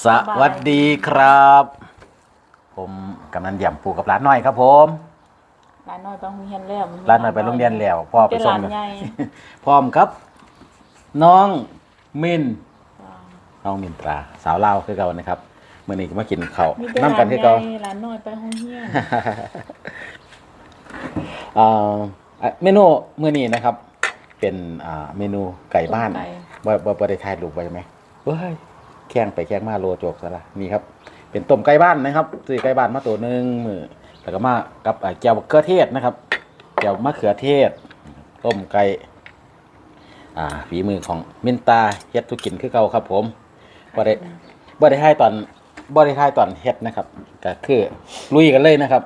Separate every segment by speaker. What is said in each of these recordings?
Speaker 1: สวัสดีครับ ผมกำนันเดี่ยมปู่กับร้านน้อยครับผม
Speaker 2: ร้านน้อยไปโรงเรียนแล้วมัมี
Speaker 1: ร้านน้อยไปโรงเรียนแล้วพ่อไป
Speaker 2: เป็น
Speaker 1: ส่
Speaker 2: ร้างนใหญ่
Speaker 1: พร้อมครับ น้องมินน้องมินตรา สาวเล่าวคือเก่านะครับเมื่อนี้ก็มากินข้าว
Speaker 2: มีแต่
Speaker 1: น้ำกั
Speaker 2: ร้านน
Speaker 1: คือ
Speaker 2: ให
Speaker 1: เก่า
Speaker 2: ญ่ร้านน้อยไปโรงเรียน
Speaker 1: อ่าอะเมนูมื้อนี้นะครับ เป็นอ่าเมนูไก่บ้าน
Speaker 2: ไก่
Speaker 1: บ่บ่บ่ได้ถ่ายรูปไว้ไหมเฮ้ย แข่งไปแข่งมาโลโจกซะละนี่ครับเป็นต้มไก่บ้านนะครับซื้อไก่บ้านมาตัวหนึ่งมือแล้วก็มากับแก้วมะเขือเทศนะครับแก้วมะเขือเทศ ต้มไก่อ่าฝีมือของมินตาเฮ็ดทุกกินคือเก่าครับ ผมบ่ได้บ่ได้ถ่ตอนบ่ได้ถ่ตอนเฮ็ดนะครับก็คือลุยกันเลยนะครับ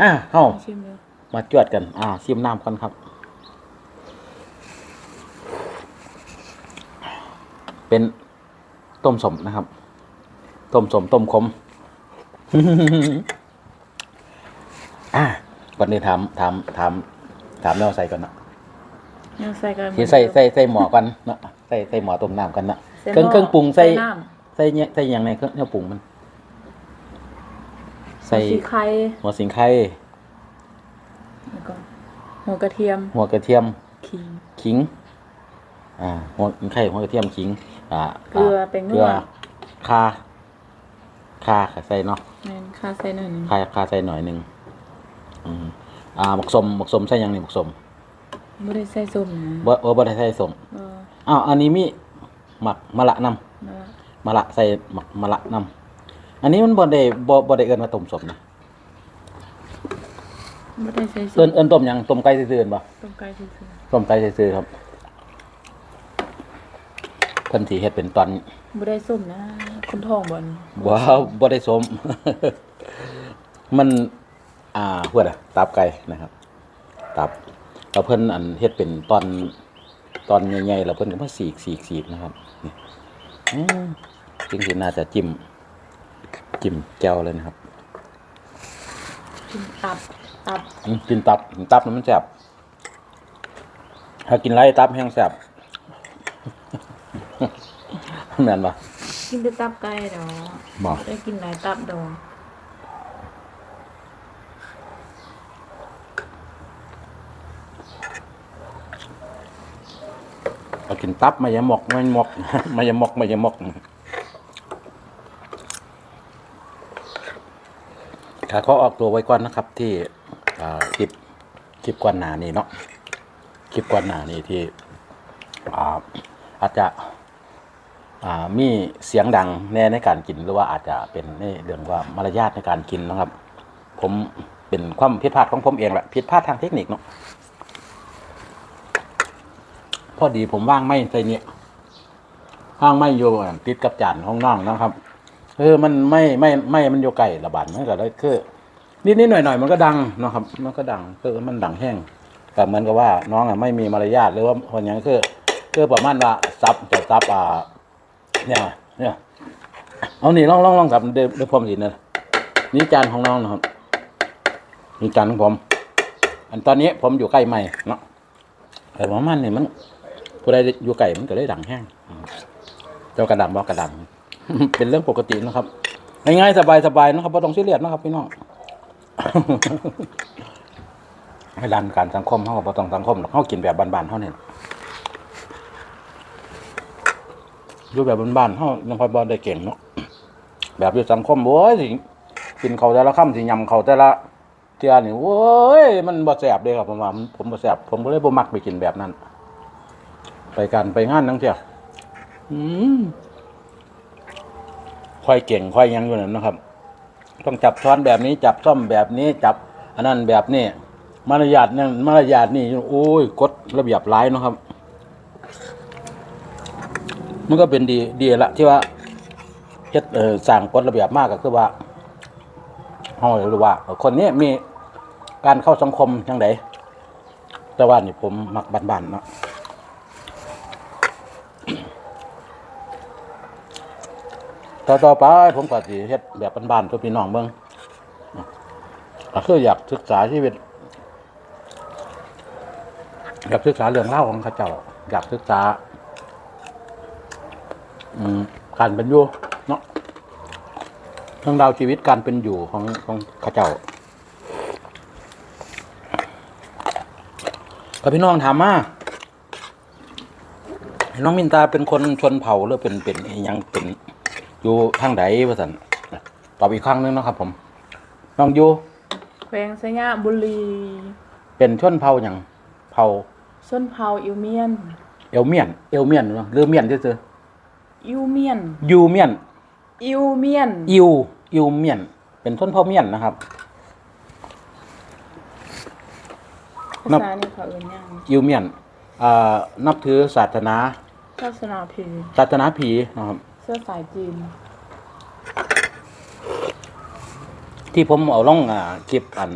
Speaker 1: อะเฮา
Speaker 2: มดู
Speaker 1: มาจวดกันอ่าชิมน้ำกันครับ เป็น ต้มสมนะครับ ต้มสมต้มขมอ่าก่อนอื่นถามถามถามถามเราใส่ก่อนเนาะ
Speaker 2: ยังใส่กัน
Speaker 1: ที่ใส่ใส่ใส่หมอก่อนเนาะใส่ใส่หมอต้มน้ำกันเนาะ
Speaker 2: ใส่
Speaker 1: เครื่อง
Speaker 2: หม้
Speaker 1: เครื่องปรุงใส่
Speaker 2: น้
Speaker 1: ใส่เนี่ยใส่อย่างในเครื่องเครื่องปรุงมันำใส่
Speaker 2: สีไข่
Speaker 1: หัวสิงไข่
Speaker 2: แล้วก็หัวกระเทียม
Speaker 1: หัวกระเทียม
Speaker 2: ขิง
Speaker 1: ขิง อ่าหัวไข่หัวกระเทียมขิง อ่า
Speaker 2: เกลือเป็น
Speaker 1: เก
Speaker 2: นั
Speaker 1: ลื
Speaker 2: ว
Speaker 1: อคาคาใส่เนาะ
Speaker 2: แม่นค่าใส่หน่อยหนึง
Speaker 1: คาคาใส่หน่อยหนึ่งอืมอ่าหมกสมหมกสมใส่หยังนี่หมกสม
Speaker 2: ไม่ได้ใส่ส้มนะ
Speaker 1: บ่เออบ่ได้ใส่สม
Speaker 2: เออ
Speaker 1: อ้าวอันนี้มีหมักมะละนำ
Speaker 2: มา
Speaker 1: มะละใส่หมักมะละนำอันนี้มันบ่ได้บ่บ่ได้เอิ้นว่าต้มสมนะ
Speaker 2: ไม่ได้ใส่ส้
Speaker 1: เอิ้
Speaker 2: ม
Speaker 1: นเอิ้นต้มหยังต้มไก่ซื่อๆเอิ้นบ่
Speaker 2: ต้มไก่ซื่อ
Speaker 1: ต้มไก่ซื่อๆครับ เพิ่นสิเฮ็ดเป็นตอน
Speaker 2: ๆไม่ได้ส้มนะคนท้องบ่น
Speaker 1: ว้าวบ่ได้สม มัน อ่าเพื่อนอะตับไก่นะครับ ตับแล้วเพิ่นอันเฮ็ดเป็นตอนตอนใหญ่ๆแล้วเพิ่นก็มาสีกสีกสีกนะครับนี่อืมจริงๆน่าจะจิ้ม จิ้มแจ่วเลยนะครับ
Speaker 2: กินตับตับ
Speaker 1: อืมกินตับกินตับแล้วมันแซ่บถ้ากินไรตับแห้งแซ่บ แม่นปะ
Speaker 2: กินแต่ตับไก่ดอก
Speaker 1: บอก
Speaker 2: ได้กินหลายตับดอก
Speaker 1: เอากินตับมายาหมกมายาหมกมายาหมกมายาหมกขาเขาออกตัวไว้ก่อนนะครับ ที่อ่าคลิปคลิปก่อนหน้านี้เนาะคลิปก่อนหน้านี้ที่อ่าอาจจะอ่า มีเสียงดังแน่ในการกินหรือว่าอาจจะเป็นในเรื่องว่ามารยาทในการกินนะครับ ผมเป็นความผิดพลาดของผมเองแหละผิดพลาดทางเทคนิคเนาะพอดีผมว่างไม่ใส่เนี่ยว่างไม่อยู่ติดกับจานห้องน้องนะครับเออมันไม่ไม่ไม่มันอยู่ไกลระบาดมันก็เลยคือนิดนิดหน่อยหน่อยมันก็ดังนะครับ มันก็ดังคือมันดังแห้งแต่เหมือนกับว่าน้องอะไม่มีมารยาทหรือว่าคนอย่างคือคือประมาณว่าซับจะซับอ่า เนี่ยเนี่ยเอานี่ลองลองลองกับเดี๋ยวเดี๋ยวผมสินะนี่จานของน้องนะครับนี่จานของผม อันตอนนี้ผมอยู่ใกล้ไม่เนาะแต่ว่ามันเนี่ยมันผู้ใดอยู่ไกลมันก็เลยดังแห้งเจ้ากระดังบอกระดัง เป็นเรื่องปกตินะครับ ง่ายๆสบายๆนะครับไม่ต้องซีเรียสนะครับพี่น้องให้ดันการสังคมเขาก็บ่ต้องสังคมหรอกเขากินแบบบานๆเขาเนี่ย อยู่แบบบ้านๆเฮายังค่อยบ่ได้เก่งเนาะแบบอยู่สังคมโอ้ยสิกินเขาแต่ละค่ำสิยำเขาแต่ละเทื่อนี่โอ้ยมันบ่แซ่บเด้ครับผมว่ามันผมบ่แซ่บผมก็เลยบ่มักไปกินแบบนั้น ไปกันไปงานทั้งเที่ยอืมค่อยเก่งค่อยยังอยู่นั่นนะครับ ต้องจับช้อนแบบนี้ จับซ่อมแบบนี้ จับอันนั้นแบบนี้มารยาทนั่นมารยาทนี่โอ้ยกฎระเบียบหลายเนาะครับ มันก็เป็นดีดีละที่ว่าเฮ็ดเอ่อสร้างกฎระเบียบมากก็คือว่าเฮารู้ว่า คนนี้มีการเข้าสังคมจังไดแต่ว่านี่ผมมักบ้านๆเนาะต่อต่อไปผมก็สิเฮ็ดแบบบ้านๆตัวพี่น้องเบิ่งก็คืออยากศึกษาชีวิตอยากศึกษาเรื่องเล่าของเขาเจ้า อยากศึกษา การเป็นอยู่เนาะเรื่องราวชีวิตการเป็นอยู่ของของข้าเจ้ากับพี่น้องถามมาน้องมินตาเป็นคนชนเผ่าหรือเป็นเป็นอิหยังเป็นอยู่ทางใดวะสันตอบอีกครั้งหนึงนะครับ ผมน้องอยู่
Speaker 2: แขวงสยามบุรี
Speaker 1: เป็นชนเผ่าอย่างเผ่า
Speaker 2: ส้นเผาอิวเมียน
Speaker 1: เอลเมียน เอลเมียนเนาะหรือเมียนซื่อ
Speaker 2: อิ วเมียน
Speaker 1: ๆยูเมียน
Speaker 2: อิวเมียน
Speaker 1: อิวอิวเมียน เป็นชนเผ่าเมียนนะครับ
Speaker 2: ภา
Speaker 1: นับ
Speaker 2: ษานี่เขาเอิ้นหยัง
Speaker 1: อิวเมียนอ่านับถือศาสนา
Speaker 2: ศาสนาพี
Speaker 1: ศาสนาผีนะครับ
Speaker 2: เสื้อสายจีน
Speaker 1: ที่ผมเอาล่องอ่าคลิปอัน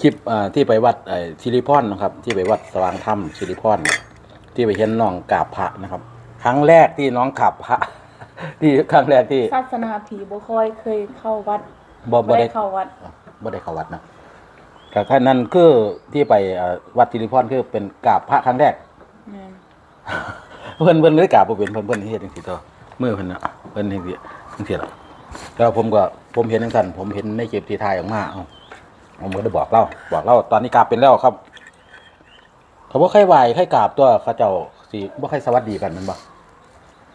Speaker 1: คลิปอ่าที่ไปวัดไอ้สิริพรนะครับ ที่ไปวัดสว่างธรรมสิริพรที่ไปเห็นน้องกราบพระนะครับค รั้งแรกที่น้องกราบพระที่ครั้งแรกที่
Speaker 2: ศาสนาผีบ่ค่อยเคยเข้าวัด
Speaker 1: บ่บ่
Speaker 2: บ่
Speaker 1: ได้
Speaker 2: ได้เข้าวัด
Speaker 1: บ่ได้เข้าวัดนะแต่ท่านนั้นคือที่ไปอ่าวัดสิริพรคือเป็นกราบพระครั้งแรก
Speaker 2: แม่น
Speaker 1: เพิ่นเพิ่นเลยกราบบ่เป็นเพิ่นเพิ่นเฮ็ดจังซี่ตัวมือเพิ่นน่ะเพิ่นเฮ็ดจังซี่ล่ะแล้วผมก็ผมเห็นจังซั่นผมเห็นในคลิปที่ถ่ายออกมาเอ้าผมก็ได้บอกเล่าบอกเล่าตอนนี้กราบเป็นแล้วครับเขาบ่ใครไหวใครกราบตัวเขาเจ้าสิบ่ใครสวัสดีกันแมันบ่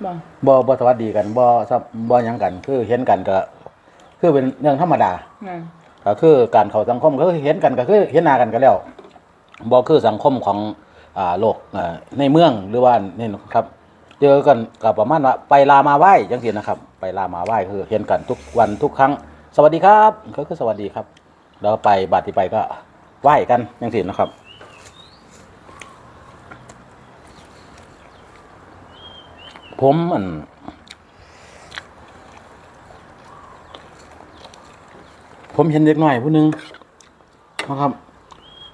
Speaker 2: บ่
Speaker 1: บ่บ่สวัสดีกันบ่ซับบ่หยังกัน คือเห็นกันก็ คือเป็นเรื่องธรรมดา
Speaker 2: แม่น
Speaker 1: ก็คือการเข้าสังคมก็คือเห็นกันก็คือเห็นหน้ากันก็แล้วบ่คือสังคมของอ่าโลกอ่าในเมืองหรือว่านี่นะครับเจอกันก็ประมาณว่าไปลามาไหว้จังซี่นะครับ ไปลามาไหว้คือเห็นกันทุกวันทุกครั้ง สวัสดีครับ ก็คือสวัสดีครับ แล้วไปบัดที่ไปก็ไหว้กันจังซี่นะครับ ผมอันผมเห็นเด็กน้อยผู้หนึงนะครับ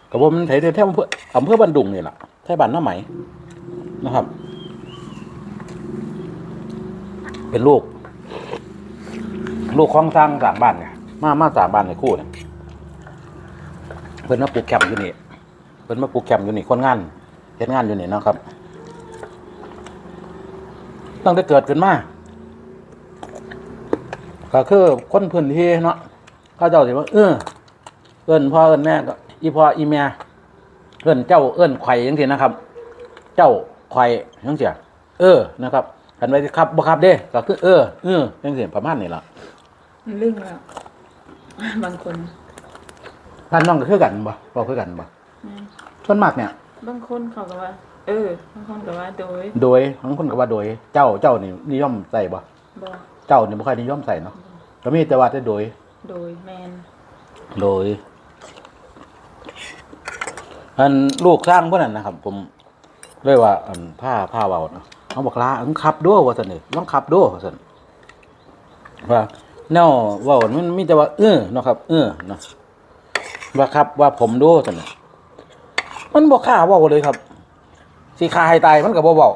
Speaker 1: กับผมไถแถวอำเภออำเภอบันดุงเนี่ยแหละใช่บ้านน้าไหมนะครับ เป็นลูก ลูกของสร้างสางบ้านเนี่ยมามาสางบ้านในคู่เนี่ยเพิ่นมาปลูกแคมป์อยู่นี่เพิ่นมาปลูกแคมป์อยู่นี่คนงานเฮ็ดงานอยู่นี่นะครับ ตั้งแต่เกิดขึ้นมาก็คือคนพื้นที่เนาะเขาเจ้าสิว่าเออเอิ้นพ่อเอิ้นแม่ก็อีพ่ออีแม่เอิ้นเจ้าเอิ้นไข่จังซี่นะครับ เจ้าไข่จังซี่เออนะครับคันไว้ครับบ่ครับเด้ก็คือเออเออจังซี่ประมาณนี้ล่ะ
Speaker 2: มันลึ่งแล้วบางคน
Speaker 1: ท่านน้องก็คือกันบ่บ่คือกันบ่
Speaker 2: แม่น
Speaker 1: ส่วนมากเนี่ย
Speaker 2: บางคนเขาก็ว่า เออบางคนก็ว่าโดย
Speaker 1: โดยบางคนก็ว่าโดย เจ้าเจ้านี่นิยมใส่บ่
Speaker 2: บ่
Speaker 1: เจ้านี่บ่ค่อยนิยมใส่เนาะก็มีแต่ว่าแต่โดย
Speaker 2: โดยแมน
Speaker 1: โดยอันลูกสร้างพวกนั้นนะครับ ผมเลยว่าอันผ้าผ้าเบาเนาะเขาบอกลาอังขับด้วยว่าสันนี่ลองขับด้วยว่าสันว่าแนวเว่ามันมีแต่ว่าเออเนาะครับ เออเนาะว่าครับว่าผมด้วยสันน่ะมันบอกข่าเว่าเลยครับ สีขาให้ตายมันกับบ่เบา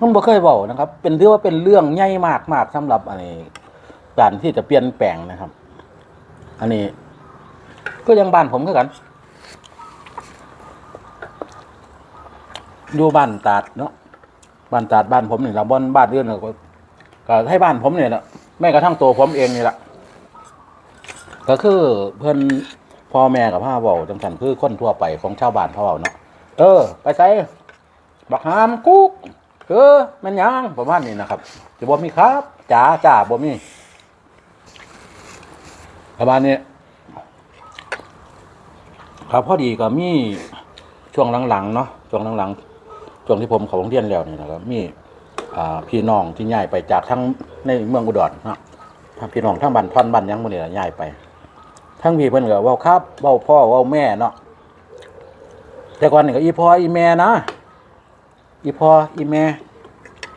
Speaker 1: มันบ่เคยเบานะครับ เป็นถืองว่าเป็นเรื่องใหญ่มากมากสำหรับอันนี้การที่จะเปลี่ยนแปลงนะครับ อันนี้ ก็ยังบ้านผมคือกันอยู่บ้านตาดเนาะบ้านตาดบ้านผมนี่ละบ้านบ้านเรื่อนก็ก็ให้บ้านผมเนี่ยแหละแม้กระทั่งตัวผมเองนี่แหละก็คือเพื่อนพ่อแม่กับพ่อเบาจังสันคือคนทั่วไปของชาวบ้านพ่อเบาเนาะ เออ ไปใส่บักหามกุ๊กเออแมันยังประมาณนี้นะครับจะบ่มีครับจ๋าจ๋าบ่มีประมาณนี้ครับพอดีก็มีช่วงหลังๆเนาะช่วงหลังๆช่วงที่ผมเขาโรงเรียนแล้วนี่นะครับมี่พี่น้องที่ย้ายไปจากทั้งในเมืองอุดรนะทางพี่น้องทั้งบ้านท่อนบ้านยังหมื้นี้ล่ะย้ายไป ทั้งพี่เพิ่นก็ว้าครับเว้าพ่อเว้าแม่เนาะ แต่ก่อนนี่ก็อีพออีแม่นะ อีพออีแม่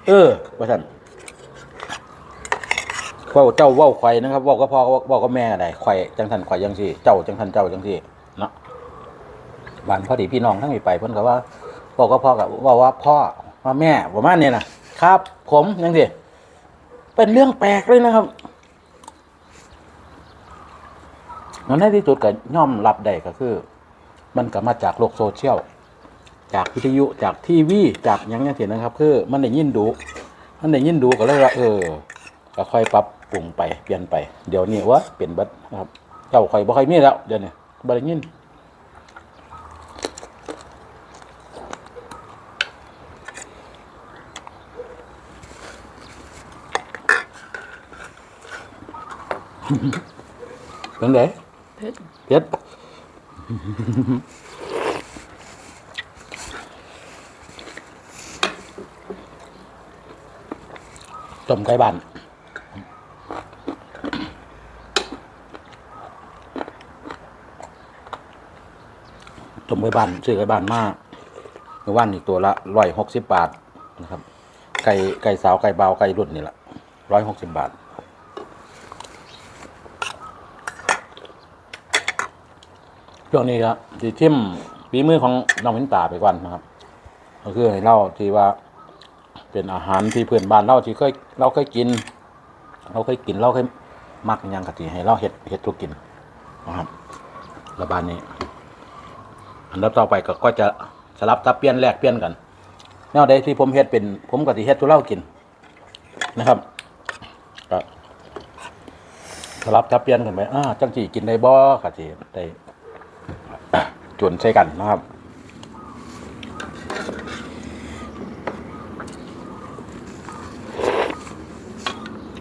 Speaker 1: เออว่าซั่นว้าเจ้าว้าไข่นะครับว้าก็พ่อว้าก็แม่อะได้ข่จังซั่นข่อยจังซี่เจ้าจังซั่นเจ้าจังซี่เนาะบ้านพอดีพี่น้องทั้งมีไปเพิ่นก็ว่าบอกก็พ่อกับว่าว่าพ่อว่าแม่ประมาณนี้นะครับ ผมยังสิเป็นเรื่องแปลกเลยนะครับแล้วในที่สุดก็ย่อมรับได้ก็คือ มันก็มาจากโลกโซเชียลจากวิทยุจากทีวีจากหยังยังเสียนะครับ คือมันได้ยินดู มันได้ยินดูก็เลยว่าเออก็ค่อยปรับปรุงไปเปลี่ยนไป เดี๋ยวนี้วะเป็นบัดนะครับเจ้าข่อยบ่ค่อยมีแล้วเดี๋ยวนี้บ่ได้ยินเป็นไง
Speaker 2: เผ็ด
Speaker 1: เผ็ด ต้มไก่บ้านต้มไก่บ้านซื้อไก่บ้านมาเมื่อวานอีกตัวละร้อยหกสิบบาทนะครับ ไก่ไก่สาวไก่เบาไก่รุ่นนี่แหละร้อยหกสิบบาท ช่วงนี้ครับที่ทิมฝีมือของน้องมินตาไปก่อนนะครับ ก็คือให้เล่าที่ว่า เป็นอาหารที่เพื่อนบ้านเราที่เคยเราเคยกิน เราเคยกินเราเคยมักยังกะทิให้เราเห็ดเห็ดทุกกินนะครับระบานนี้ อันดับต่อไปก็ก็จะสลับทับเปลี่ยนแลกเปลี่ยนกันแนวใดที่ผมเฮ็ดเป็น ผมก็สิเฮ็ดทุเล่ากินนะครับก็สลับทับเปลี่ยนกันไปอ่าจังสีกินได้บ่กะทิได้ จวนใช้กันนะครับ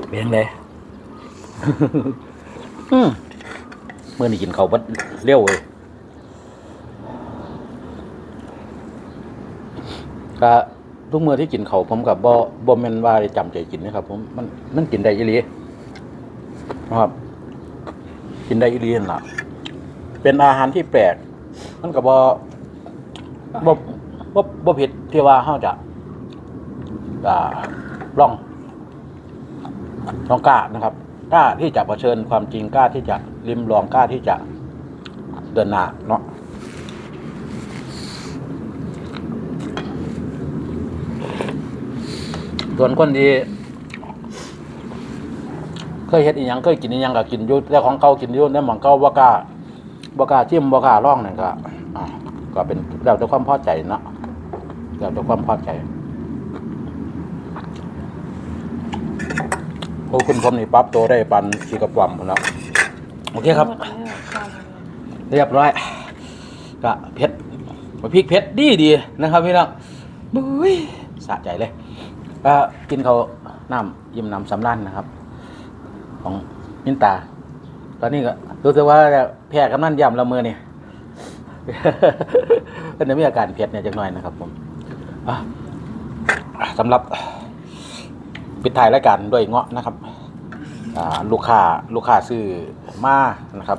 Speaker 1: เบียงเลยอืมเมื่อนี้กินเขาวบัดเร็วเลยก็ทุกมือที่กินเขาวผมกับบ่บ่แม่นว่าได้จำใจกินนะครับ ผมมันมันกินได้อีหลีนะครับ กินได้อีหลีนั่นล่ะเป็นอาหารที่แปลก มันก็บ่บ่บ่บ่ผิดที่ว่าเฮาจะอ่าลองลองกล้านะครับกล้าที่จะเผชิญความจริงกล้าที่จะริมลองกล้าที่จะเดินหน้าเนาะส่วนคนที่เคยเฮ็ดอีหยังเคยกินอีหยังก็กินอยู่แต่ของเก่ากินอยู่แต่หมองเก่าบ่กล้าบ่กล้าชิมบ่กล้าลองนั่นก็ ก็เป็นแล้วแต่ความพอใจเนาะแล้วแต่ความพอใจโอ้คุณผมนี่ปรั๊บตัวได้ปันขีกระป๋อมพุ่นแล้วโอเคครับ เรียบร้อยก็เผ็ดมาพริกเผ็ดดีดีนะครับพี่น้องบุ้ยสะใจเลยก็กินเขาน้ำยิ้มน้ำสำรันนะครับ ของมินตา ตอนนี้ก็รู้สึกว่าแพ้กำนันย่ำละเมอเนี่ย เป็นมีอาการเผ็ดเนี่ยจังหน่อยนะครับ ผมอะสำหรับปิดท้ายรายการด้วยเงาะนะครับลูกค้าลูกค้าซื้อมานะครับ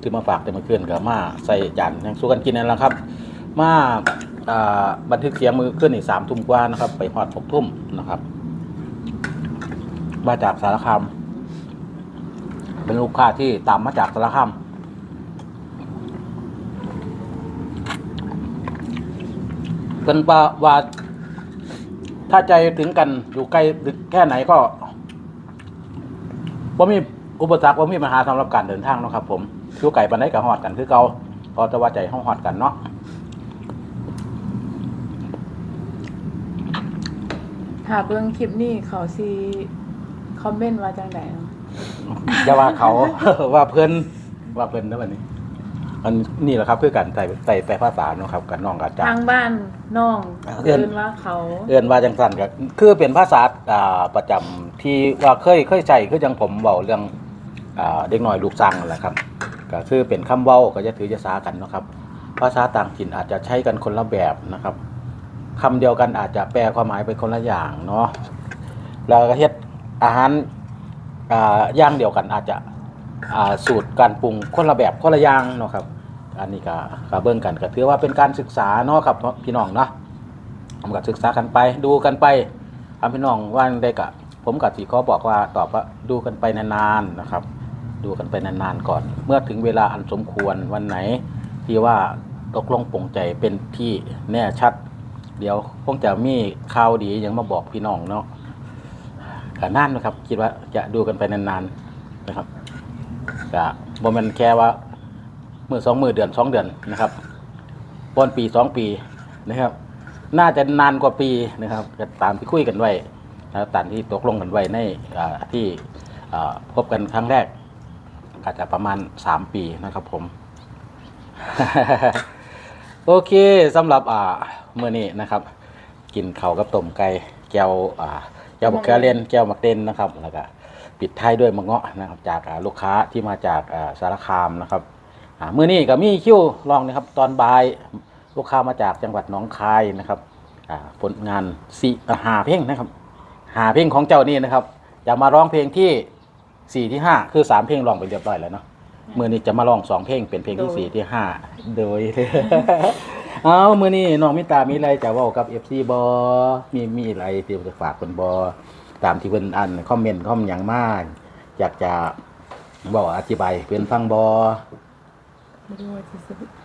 Speaker 1: ซื้อมาฝากแต่มาเมื่อนกับมาใส่จานยังสู้กันกินนั่นแหละครับ มาบันทึกเสียงมือขึ้นอีกสามทุ่มกว่านะครับ ไปฮอดหกทุ่มนะครับมาจากสารคามเป็นลูกค้าที่ตามมาจากสารคาม เป็นว่าว่า ถ้าใจถึงกันอยู่ใกล้แค่ไหนก็ว่ามีอุปสรรคว่ามีปัญหาสำหรับการเดินทางเนาะครับ ผมอยู่ไก่ปันได้กับหอดกันคือเก่าพอจะว่าใจห้องหอดกันเนาะ
Speaker 2: หาเบื้องคลิปนี่เขาซีคอมเมนต์ว่าจังไดเนาะ
Speaker 1: อย่าว่าเขา ว่าเพื่อนว่าเพื่อนนะวันนี้ มันนี่แหละครับเพื่อกันใส่ใส่แปลภาษาเนาะครับกันน้องกับอาจาร
Speaker 2: ทาง
Speaker 1: ย์
Speaker 2: บ้านน้อง
Speaker 1: เอิ้น
Speaker 2: เอินว่าเขา
Speaker 1: เอื้อนว่าจังสันก็คือเป็นภาษาอ่าประจำที่ว่าเคยเคยใช้คือจังผมเว้าเรื่องอ่าเด็กน้อยลูกสร้างนั่นแหละครับก็คือเป็นคำเว้าก็จะถือจะสากันเนาะครับ ภาษาต่างถิ่นอาจจะใช้กันคนละแบบนะครับคำเดียวกันอาจจะแปลความหมายเป็นคนละอย่างเนาะแล้วก็เฮ็ดอาหารอ่าอย่างเดียวกันอาจจะ อ่าสูตรการปรุงคนละแบบคนละอย่างเนาะครับ อันนี้ก็ก็เบิ่งกันก็ถือว่าเป็นการศึกษาเนาะครับพี่น้องเนาะผมก็ศึกษากันไปดูกันไปทำพี่น้องว่าได้กะผมกับสีขอบอกว่าตอบว่าดูกันไปนานๆนะครับ ดูกันไปนานๆก่อน เมื่อถึงเวลาอันสมควรวันไหน ที่ว่าตกลงปลงใจเป็นที่แน่ชัด เดี๋ยวคงจะมีข่าวดียังมาบอกพี่น้องเนาะกะนั่นนะครับ คิดว่าจะดูกันไปนานๆนะครับ กะบ่แมันแค่ว่ามือสองมือเดือนสองเดือนนะครับบนปีสองปีนะครับ น่าจะนานกว่าปีนะครับก็ตามที่คุยกันไว้แล้วตามที่ตกลงกันไว้ในที่พบกันครั้งแรก อาจจะประมาณ3ปีนะครับผม โอเคสำหรับอ่าเมื่อนี้นะครับ กินเข้ากับต้มไก่แก้วอ่าแก้วมะเขือเล่นแก้วมักเต้นนะครับแล้วก็ ปิดท้ายด้วยมะเงาะนะครับจากอ่าลูกค้าที่มาจากอ่าสารคามนะครับอ่าเมื่อนี้ก็มีคิวลองนะครับตอนบ่ายลูกค้ามาจากจังหวัดหนองคายนะครับอ่าผลงานสี่อ่าหาเพลงนะครับ หาเพลงของเจ้านี่นะครับจะมาร้องเพลงที่สี่ที่ห้าคือสามเพลงร้องไปเรียบร้อยแล้วเนาะมือนี้จะมาร้องสองเพลงเป็นเพลงที่สี่ที่ห้าโดย เอามือนี้น้องมิตามีอะไรจะเว่ากับเอฟซีบอมีมีอะไรที่จะฝากคนบอ ตามที่เพิ่นอ่านคอมเมนต์คอมอย่างมากอยากจะบอกอธิบายให้เพื่อนฟังบอ
Speaker 2: ไม่รู้ว่าจะ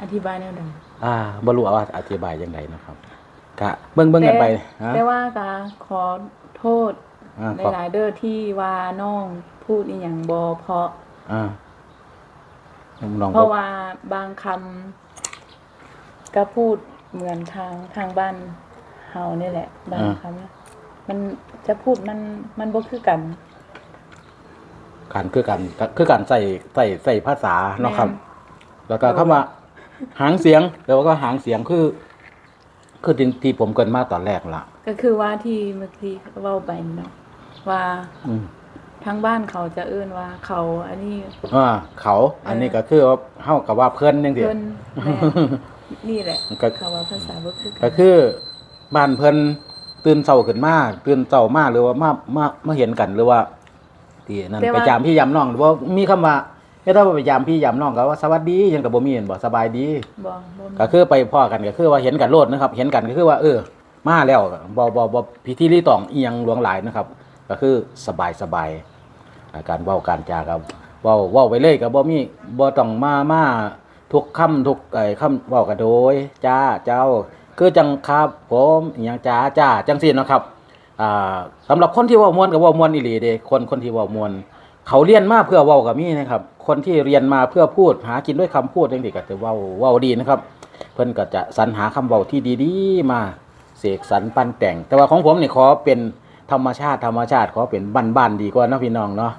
Speaker 2: อธิบายแนวใด
Speaker 1: อ่าบ่รู้ว่าอธิบายยังไงนะครับกะเบิ่งเบิ่งกันไปฮะ
Speaker 2: แต่ว่าก็ขอโทษ
Speaker 1: อ่า
Speaker 2: ใน
Speaker 1: ขอบ
Speaker 2: หลายๆเด้อที่ว่าน้องพูดอีหยังบ่เพราะ
Speaker 1: อ่าน้อง
Speaker 2: เพราะว่าบางคำก็พูดเหมือนทางทางบ้านเฮานี่แหละ บางคำนะมัน จะพูดมันมันบ่คือกัน
Speaker 1: การคือการคือการใส่ใส่ใส่ภาษาเนาะครับ แล้วก็เข้ามาหางเสียงแล้วก็หางเสียงคือ คือที่ที่ผมเกรินมาตอนแรกละ
Speaker 2: ก็คือว่าที่เมื่อกี้เว้าไปเนาะว่า
Speaker 1: อืม
Speaker 2: ทางบ้านเขาจะเอื้นว่าเขา อันนี้
Speaker 1: อ่าเขา อันนี้ก็คือว่าเฮากับว่าเพิ่นจังซี่
Speaker 2: เพิ่นแม่นี่แหละ
Speaker 1: ก็
Speaker 2: เขาว่าภาษาบ่คือกั
Speaker 1: ก็คือบ้านเพิ่น ตื่นเช้าขึ้นมาตื่นเช้ามาหรือว่ามามามาเห็นกันหรือว่าที่นั่นไปยามพี่ยามน้องหรือว่ามีคำว่าเฮ้ยถ้าว่าไปยามพี่ยามน้องก็ว่าสวัสดียังก็บ่มีเห็นบ่สบายดี
Speaker 2: บ่บ่มี
Speaker 1: ก็คือไปพ่อกันก็คือว่าเห็นกันโลดนะครับ เห็นกันก็คือว่า เออ มาแล้วบ่บ่บ่พิธีรีตองอีหยังหลวงหลายนะครับ ก็คือสบายสบายอ่าการเว้าการจากับเว้าเว้าไปเลยก็บ่มีบ่ต้องมามาทุกคำทุกไอ้คำเว้ากันโดย จ้าเจ้า คือจังครับผมอหยังจ้าจ้าจังซี่เนาะครับอ่าสำหรับคนที่ว้ามวนก็เว้ามวนอีหลีเด้คนคนที่ว้ามวนเขาเรียนมาเพื่อเว้ากับมี่นะครับ คนที่เรียนมาเพื่อพูดหากินด้วยคำพูดจังซี่ก็จะเว้าเว้าดีนะครับ เพิ่นก็จะสรรหาคำเว้าที่ดีๆมาเสกสรรปั้นแต่ง แต่ว่าของผมนี่ขอเป็นธรรมชาติธรรมชาติขอเป็นบ้านๆดีกว่านะพี่น้องเนาะ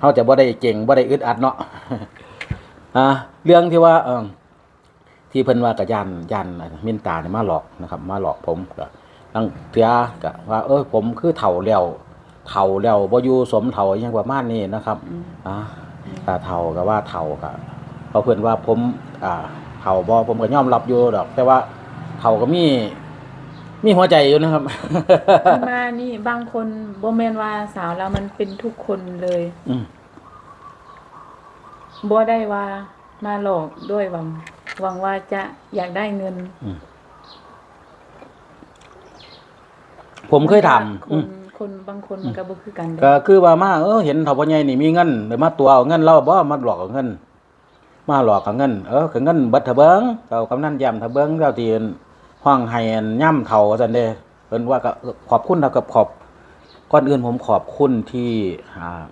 Speaker 1: เฮาจะบ่ได้เก่งบ่ได้อึดอัดเนาะอ่าเรื่องที่ว่าเออ ที่เพิ่นว่ากะยันยันมินตาเนี่ยมาหลอกนะครับ มาหลอกผมก็ตั้งเทื่อก็ว่า เออผมคือเฒ่าแล้วเฒ่าแล้วบ่อยู่สมเฒ่าอหยังประมาณนี้นะครับ
Speaker 2: อืม
Speaker 1: อ่าถ้าเฒ่าก็ว่าเฒ่าก็เพราะเพื่อนว่าผมอ่าเฒ่าบ่ผมก็ยอมรับอยู่ดอก แต่ว่าเฒ่าก็มีมีหัวใจอยู่นะครับ
Speaker 2: ที่มานี่บางคนบ่แม่นว่าสาวเรามันเป็นทุกคนเลย
Speaker 1: อืม
Speaker 2: บ่ได้ว่ามาหลอกด้วยหวัง หวังว่าจะอยากได้เงิน
Speaker 1: ผมเคยถาม
Speaker 2: ค
Speaker 1: อื
Speaker 2: น
Speaker 1: ม
Speaker 2: คนบางคนมันก็บ่คือกันเด้
Speaker 1: ก็คือว่ามาเออเห็นเฒ่าพ่อใหญ่นี่มีเงินเดี๋ยวมาตัวเอาเงินเราบ่มาหลอกเอาเงิน มาหลอกเอาเงิน เออคือเงินเบัดเถอะเบิงเจ้ากำนันย้ำเถอะเบิงเจ้าที่ห้องให้อันย่ำเฒ่าซั่นเด้เพิ่นว่าก็ขอบคุณเท่ากับขอบก่อนอื่นผมขอบคุณที่อ่า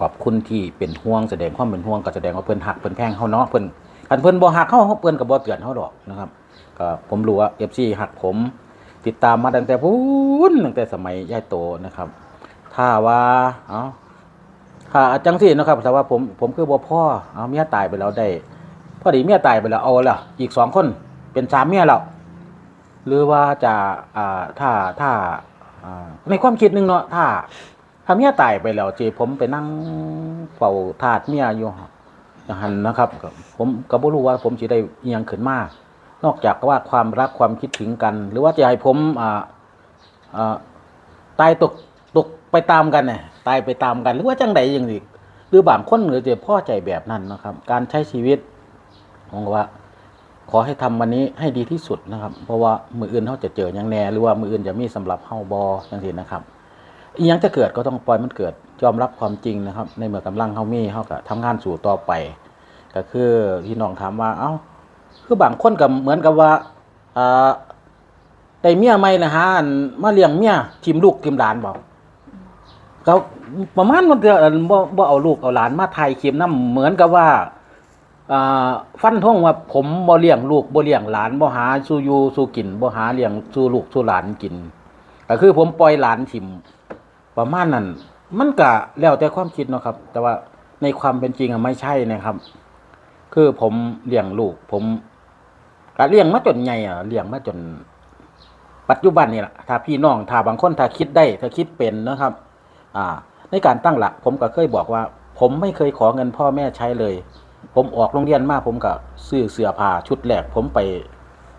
Speaker 1: ขอบคุณที่เป็นห่วงแสดงความเป็นห่วงก็แสดงว่าเพิ่นหักเพิ่นแพงเฮาเนาะเพิ่น คันเพิ่นบ่หักเฮาเพิ่นก็บ่เตือนเฮาดอกนะครับก็ผมรู้ว่า FC หักผม ติดตามมาตั้งแต่พูนตั้งแต่สมัยยายโตนะครับ ถ้าว่าเอ้าถ้าจังซี่นะครับแต่ว่าผมผมคือบ่พ่อเอาเมียตายไปแล้วได้พอดีเมียตายไปแล้วเอาละอีกสองคนเป็นสามเมียแล้วหรือว่าจะอ่าถ้าถ้าในความคิดหนึงเนาะถ้าถ้าเมียตายไปแล้วจีผมไปนั่งเฝ้าทาสเมียอยู่ อย่างนั้นนะครับผมก็บ่รู้ว่าผมสิได้อิหยังขึ้นมาก นอกจากว่าความรักความคิดถึงกัน หรือว่าจะให้ผมตายตกตกไปตามกันเนี่ยตายไปตามกัน หรือว่าจังใดอย่างนี้หรือบางคนหรือจะพ่อใจแบบนั้นนะครับ การใช้ชีวิตผมก็ว่า ขอให้ทำวันนี้ให้ดีที่สุดนะครับ เพราะว่ามืออื่นเขาจะเจออย่างแน่หรือว่ามืออื่นจะมีสำหรับเฮาบอจังซี่นะครับ อีหยังจะเกิดก็ต้องปล่อยมันเกิดยอมรับความจริงนะครับ ในเมื่อกำลังเฮามีเฮาก็ทำงานสู่ต่อไป ก็คือพี่น้องถามว่า เอ้า คือบางคนก็เหมือนกับว่าอ่าได้เมียใหม่นะฮะมาเลี้ยงเมียทิมลูกทิมหลานบ่ก็ประมาณมันเถอะอันบ่บ่เอาลูกเอาหลานมาไทยเข็มน้ำเหมือนกับว่าฟันธงว่าผมบ่เลี้ยงลูกบ่เลี้ยงหลานบ่หาสู่อยู่สู่กินบ่หาเลี้ยงสู่ลูกสู่หลานกินก็คือผมปล่อยหลานทิม ประมาณนั้นมันก็แล้วแต่ความคิดเนาะครับ แต่ว่าในความเป็นจริงอะไม่ใช่นะครับ คือผมเลี้ยงลูก ผมก็เลี้ยงมาจนใหญ่อะเลี้ยงมาจน ปัจจุบันนี่แหละถ้าพี่น้องถ้าบางคนถ้าคิดได้ถ้าคิดเป็นนะครับ อ่า ในการตั้งหลัก ผมก็เคยบอกว่า ผมไม่เคยขอเงินพ่อแม่ใช้เลย ผมออกโรงเรียนมาผมก็ซื้อเสื้อผ้าชุดแรกผมไป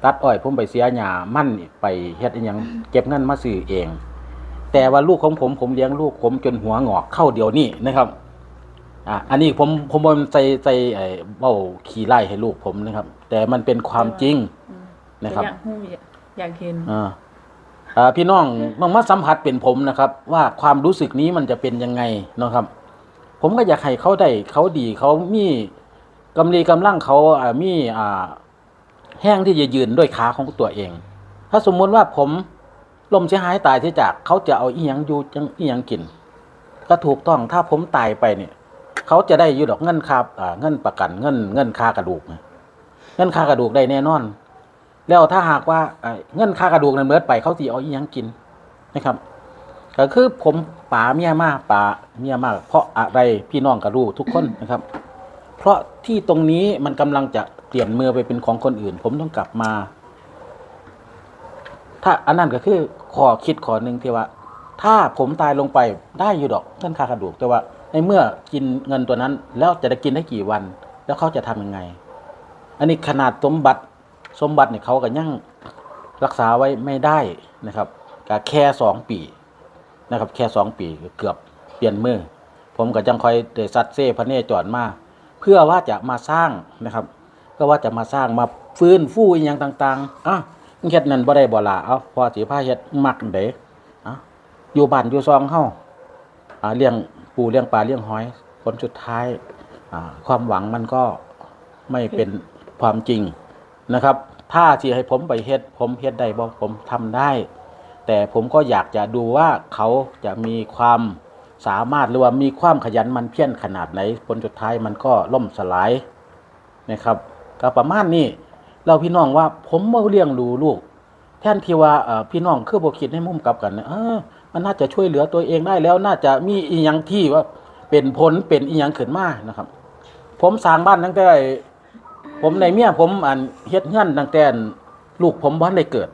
Speaker 1: ตัดอ้อย ผมไปเสียหญ้ามั่นไปเฮ็ดอหยังเก็บเงินมาซื้อเอง แต่ว่าลูกของผมผมเลี้ยงลูกผมจนหัวงอกเข้าเดียวนี้นะครับอ่าอันนี้ผมผมบ่ใจใจไอ้เบ้าขี่ไล่ให้ลูกผมนะครับ แต่มันเป็นความจริง
Speaker 2: อืม
Speaker 1: นะครับ
Speaker 2: อยากฮู้อยากอยากเห็น
Speaker 1: อ่าอ่าพี่น้องลองมาสัมผัสเป็นผมนะครับ ว่าความรู้สึกนี้มันจะเป็นยังไงเนาะครับ ผมก็อยากให้เขาได้เขาดีเขามีกำลีกำลังเขาอ่ามีอ่าแห้งที่จะยืนด้วยขาของตัวเอง ถ้าสมมุติว่าผม ลมเสียหายตายเสียจาก เขาจะเอาอีหยังอยู่จังอีหยังกิน ก็ถูกต้องถ้าผมตายไปเนี่ย เขาจะได้อยู่ดอกเงินค่าอ่าเงินประกันเงินเงินค่ากระดูกเงินค่ากระดูกได้แน่นอน แล้วถ้าหากว่าเอ่อเงินค่ากระดูกนั้นเมิดไปเขาสิเอาอีหยังกินนะครับก็คือผมป๋าเมียมากป๋าเมียมาก เพราะอะไรพี่น้องก็รู้ทุกคนนะครับ เพราะที่ตรงนี้มันกำลังจะเปลี่ยนมือไปเป็นของคนอื่น ผมต้องกลับมา ถ้าอันนั้นก็คือขอคิดขอหนึ่งที่ว่า ถ้าผมตายลงไปได้อยู่ดอกเงินค่ากระดูกแต่ว่าในเมื่อกินเงินตัวนั้น แล้วจะได้กินได้กี่วัน แล้วเขาจะทำยังไง อันนี้ขนาดสมบัติสมบัติเนี่ยเขาก็ยังรักษาไว้ไม่ได้นะครับก็แค่สองปีนะครับ แค่สองปีเกือบเปลี่ยนมือ ผมก็จังคอยเดซัดเซ่พระเนจรมาเพื่อว่าจะมาสร้างนะครับ ก็ว่าจะมาสร้างมาฟื้นฟูอย่างต่าง ๆอะ เฮ็ดนั่นบ่ได้บ่ล่ะเอาพอสิพาเฮ็ดมักเด้อะอยู่บ้านอยู่ซองเฮาอ่าเลี้ยงปูเลี้ยงปลาเลี้ยงหอยผลสุดท้ายอ่าความหวังมันก็ไม่เป็นความจริงนะครับ ถ้าที่ให้ผมไปเฮ็ด ผมเฮ็ดได้บ่ผมทำได้ แต่ผมก็อยากจะดูว่าเขาจะมีความสามารถหรือว่ามีความขยันมันเพี้ยรขนาดไหนผลสุดท้ายมันก็ล่มสลายนะครับ ก็ประมาณนี้ เราพี่น้องว่า ผมมาเลี้ยงดูลูก แทนที่ว่าพี่น้องคือบ่คิดให้มุ่มกลับกันนะเออมันน่าจะช่วยเหลือตัวเองได้แล้วน่าจะมีอีหยังที่ว่าเป็นผลเป็นอีหยังขึ้นมานะครับ ผมสร้างบ้านตั้งแต่ ผมในเมียผมอันเฮ็ดเฮือนตั้งแต่ลูกผมบ่ทันได้เกิด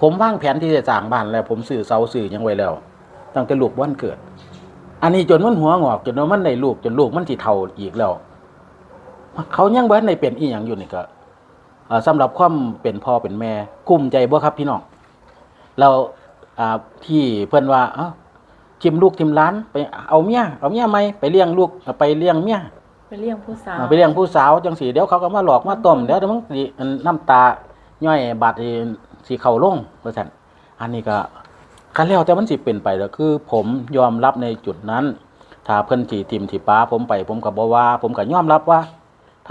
Speaker 1: ผมวางแผนที่จะสร้างบ้านแล้ว ผมซื้อเสาซื้อยังไว้แล้ว ตั้งแต่ลูกบ่ทันเกิด อันนี้จนมันหัวงอกจนมันได้ลูกจนลูกมันสิเฒ่าอีกแล้ว เขายังบ่ทันได้เป็นอีหยังอยู่นี่ก็ สำหรับความเป็นพ่อเป็นแม่กุ้มใจบ่ครับพี่น้องเราอ่าที่เพิ่นว่าเอ้าทิมลูกทิมหล้านไปเอาเมียเอาเมียใหม่ไปเลี้ยงลูกไปเลี้ยงเมีย
Speaker 2: ไปเลี้ยงผู้สาว
Speaker 1: อ่าไปเลี้ยงผู้สาวจังสีเดี๋ยวเขาก็มาหลอกมาต้มเดี๋ยวเดี๋ยวมึงสิอันน้ำตาย่อยบาดสิสีเข่าลงว่าซั่นอันนี้ก็คันแล้วแต่มันสิเป็นไปแล้วคือ ผมยอมรับในจุดนั้น ถ้าเพิ่นถีทิมถีป้าผมไป ผมก็บ่ว่า ผมก็ยอมรับว่า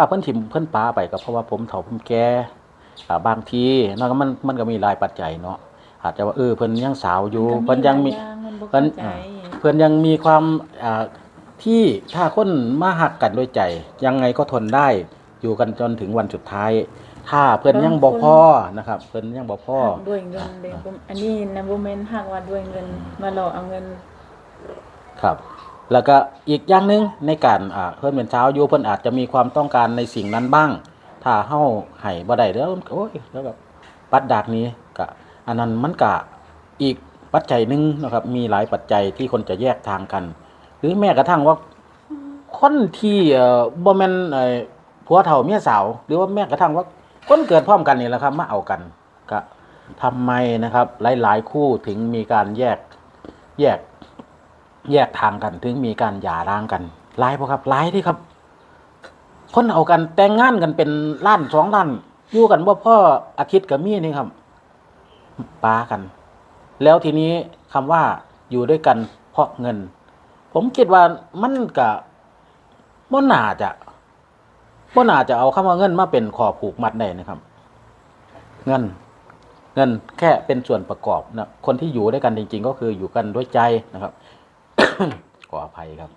Speaker 1: ถ้าเพิ่นทิมเพิ่นป้าไปก็เพราะว่าผมเฒ่าผมแก่อ่าบางทีเนาะก็มันมันก็มีหลายปัจจัยเนาะอาจจะว่าเออเพิ่นยังสาวอยู่เพิ่นยังมี
Speaker 2: หลาอมันบ่
Speaker 1: เพิ่
Speaker 2: เข้านใจ
Speaker 1: เพื่อนยังมีความอ่าที่ถ้าคนมาหักกันด้วยใจ ยังไงก็ทนได้อยู่กันจนถึงวันสุดท้าย ถ้าเพื่อนยังบ่พอนะครับ เพื่อนยังบ่พอ
Speaker 2: ด้วยเงินเลยบ่อันนี้นะบ่แม่นหักว่าด้วยเงินมาหลอกเอาเงิน
Speaker 1: ครับ แล้วก็อีกอย่างหนึ่งในการอ่าเพื่อนเป็นเช้าอยู่เพื่อนอาจจะมีความต้องการในสิ่งนั้นบ้าง ถ้าเฮาให้บ่ได้แล้วโอ้ยแล้วแบบปัดดากนี้ก็อันนั้นมันก็อีกปัจจัยหนึ่งนะครับ มีหลายปัจจัยที่คนจะแยกทางกัน หรือแม้กระทั่งว่าคนที่เอ่อบ่แม่นเอ่อผัวเฒ่าเมียสาว หรือว่าแม้กระทั่งว่าคนเกิดพร้อมกันนี่แหละครับมาเอากันก็ทำไมนะครับ หลายๆคู่ถึงมีการแยกแยก แยกทางกันถึงมีการหย่าร้างกันหลายพอครับหลายที่ครับ คนเอากันแต่งงานกันเป็นล้านสองล้านอยู่กันว่าพ่ออาทิตย์กับมีนี่ครับป้ากัน แล้วทีนี้คำว่าอยู่ด้วยกันเพราะเงิน ผมคิดว่ามันกะบ่น่าจะบ่น่าจะเอาคำว่าเงินมาเป็นขอผูกมัดได้นะครับ เงิน เงินแค่เป็นส่วนประกอบนะคนที่อยู่ด้วยกันจริง ๆ ก็คืออยู่กันด้วยใจนะครับ ขออภัยครับ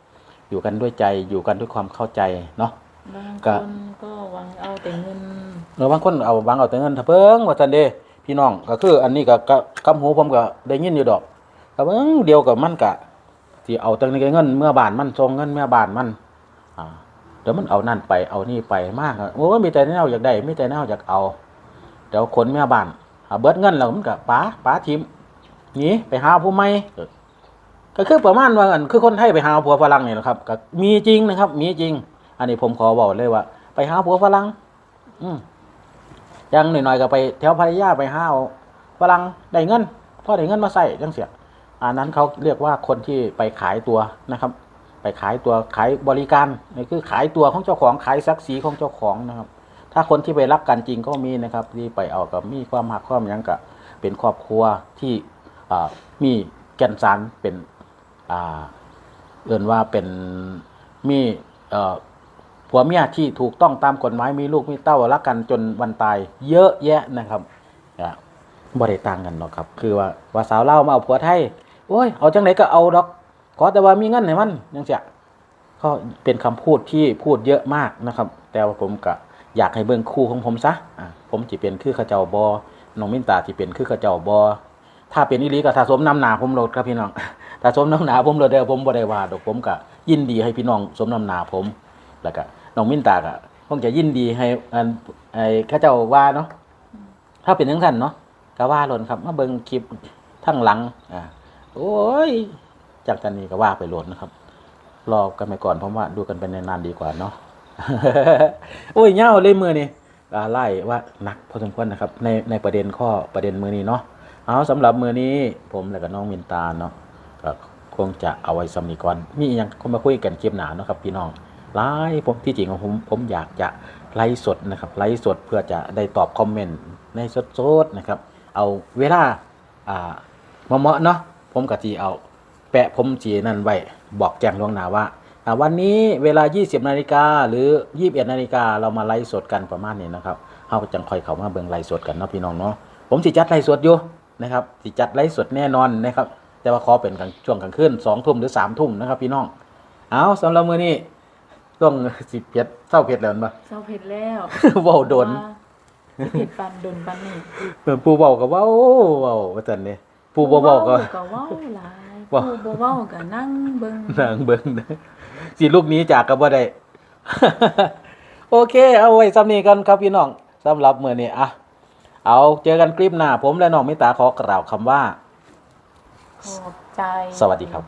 Speaker 1: อยู่กันด้วยใจอยู่กันด้วยความเข้าใจเนาะ
Speaker 2: บาง
Speaker 1: ก็
Speaker 2: คนก็หวังเอาแต่เงิน
Speaker 1: เออบางคนเอาบางเอาแต่เงินถ้าเพิ่งว่าซันเดพี่น้องก็คือ อันนี้ก็ก็คำหูผมก็ได้ยินอยู่ดอกก็เบิ่งเดียวกับมันกะที่เอาตั้งแต่เงินเมื่อบานมันส่งเงินเมื่อบานมันอ่าเดี๋ยวมันเอานั่นไปเอานี่ไปมากอะโอ้ยมีแต่แนวอยากได้มีแต่แนวอยากเอาเดี๋ยวคนเมื่อบานหาเบิดเงินแล้วมันก็ป๋าป๋าทิมหนีไปหาผู้ใหม่เออ ก็คือประมาณว่าอันคือคนไทยไปหาผัวฝรั่งนี่แหละครับก็มีจริงนะครับ มีจริง อันนี้ผมขอบอกเลยว่า ไปหาผัวฝรั่งอืมอยังหน่อยๆก็ไปแถวภรรยาไปหาฝรั่งได้เงินพอได้เงินมาใส่จังเสียอันนั้นเขาเรียกว่าคนที่ไปขายตัวนะครับ ไปขายตัวขายบริการนี่คือขายตัวของเจ้าของขายศักดิ์ศรีของเจ้าของนะครับ ถ้าคนที่ไปรักกันจริงก็มีนะครับที่ไปเอากับมีความหักความยังกับเป็นครอบครัวที่มีแก่นสารเป็น อ่าเอื่นว่าเป็นมีเอ่อผัวเมียที่ถูกต้องตามกฎหมายมีลูกมีเต้ารักกันจนวันตายเยอะแยะนะครับอ่าบ่ได้ต่างกันหรอกครับ คือว่าว่าสาวเล่ามาเอาผัวไทยโอ้ยเอาจังไหนก็เอาดอกขอแต่ว่ามีเงินให้มันยังเสียก็เป็นคำพูดที่พูดเยอะมากนะครับ แต่ว่าผมก็อยากให้เบิ่งคู่ของผมซะอะผมจิเป็นคือข้าเจ้าบอน้องมินตาจิเป็นคือข้าเจ้าบอถ้าเป็นอีลีก็ถ้าสมน้ำหนาผมโหลดครับพี่น้อง ถ้าสมน้ำหนาผมโหลดเด้อผมบ่ได้ว่าดอกผมก็ยินดีให้พี่น้องสมน้ำหนาผม แล้วก็น้องมินตาก็คงจะยินดีให้อันไอ้ข้าเจ้าว่าเนาะถ้าเป็นจังซั่นเนาะก็ว่าหล่นครับ มาเบิ่งคลิปทั้งหลังอ่าโอ้ย จากกันนี้ก็ว่าไปหลดนะครับ รอกันไปก่อนเพราะว่าดูกันไปนานๆดีกว่าเนาะโอ้ยเง่าเลยมือนี่ไล่ว่านักพอสมควรนะครับ ในในประเด็นข้อประเด็นมือนี้เนาะเอาสำหรับมือนี้ผมและกับน้องมินตาเนาะ ก็คงจะเอาไว้สำนีก่อน มีอหยังคนมาคุยกันเก็บหนาเนาะครับพี่น้องไลฟ์ผมที่จริงผมผมอยากจะไลฟ์สดนะครับไลฟ์สดเพื่อจะได้ตอบคอมเมนต์ในสดๆนะครับ เอาเวลาอ่าเหมาะเนาะผมกะทีเอา แปะผมจีนั่นไว้บอกแจ้งล่วงหน้าว่าอ่าวันนี้เวลา 20 นาฬิกาหรือ 21 นาฬิกาเรามาไลฟ์สดกันประมาณนี้นะครับเฮาจังคอยเขามาเบิ่งไลฟ์สดกันเนาะพี่น้องเนาะผมสิจัดไลฟ์สดอยู่นะครับสิจัดไลฟ์สดแน่นอนนะครับ แต่ว่าขอเป็นกลางช่วงกลางคืน2ทุ่มหรือ3ทุ่มนะครับ พี่น้อง เอาสำหรับมื้อนี้ต้องสิเผ็ดเศร้าเผ็ดแล้วแม่นบ่
Speaker 2: เศร้าเผ็ดแล้ว
Speaker 1: เว้าโดน
Speaker 2: ว่าสิเผ็ดปันโดนปันนี่
Speaker 1: เออผู้เว้าก็เว้าเว้าว่าซั่นนี่ผู้บ่เว้าก็
Speaker 2: ก็เว้าหลาย
Speaker 1: เว้า
Speaker 2: ผู้บ่เว้าก็นั่งเบิ่ง
Speaker 1: นางเบิ่งนะสิลูกหนี้จากก็บ่ได้โอเค เอาไว้ซ้ำนี้กันครับพี่น้องสำหรับมื้อนี้อะเอาเจอกันคลิปหน้าผมและน้องมิตาขอกล่าวคำว่า
Speaker 2: สงบใจ
Speaker 1: สวัสดีครับ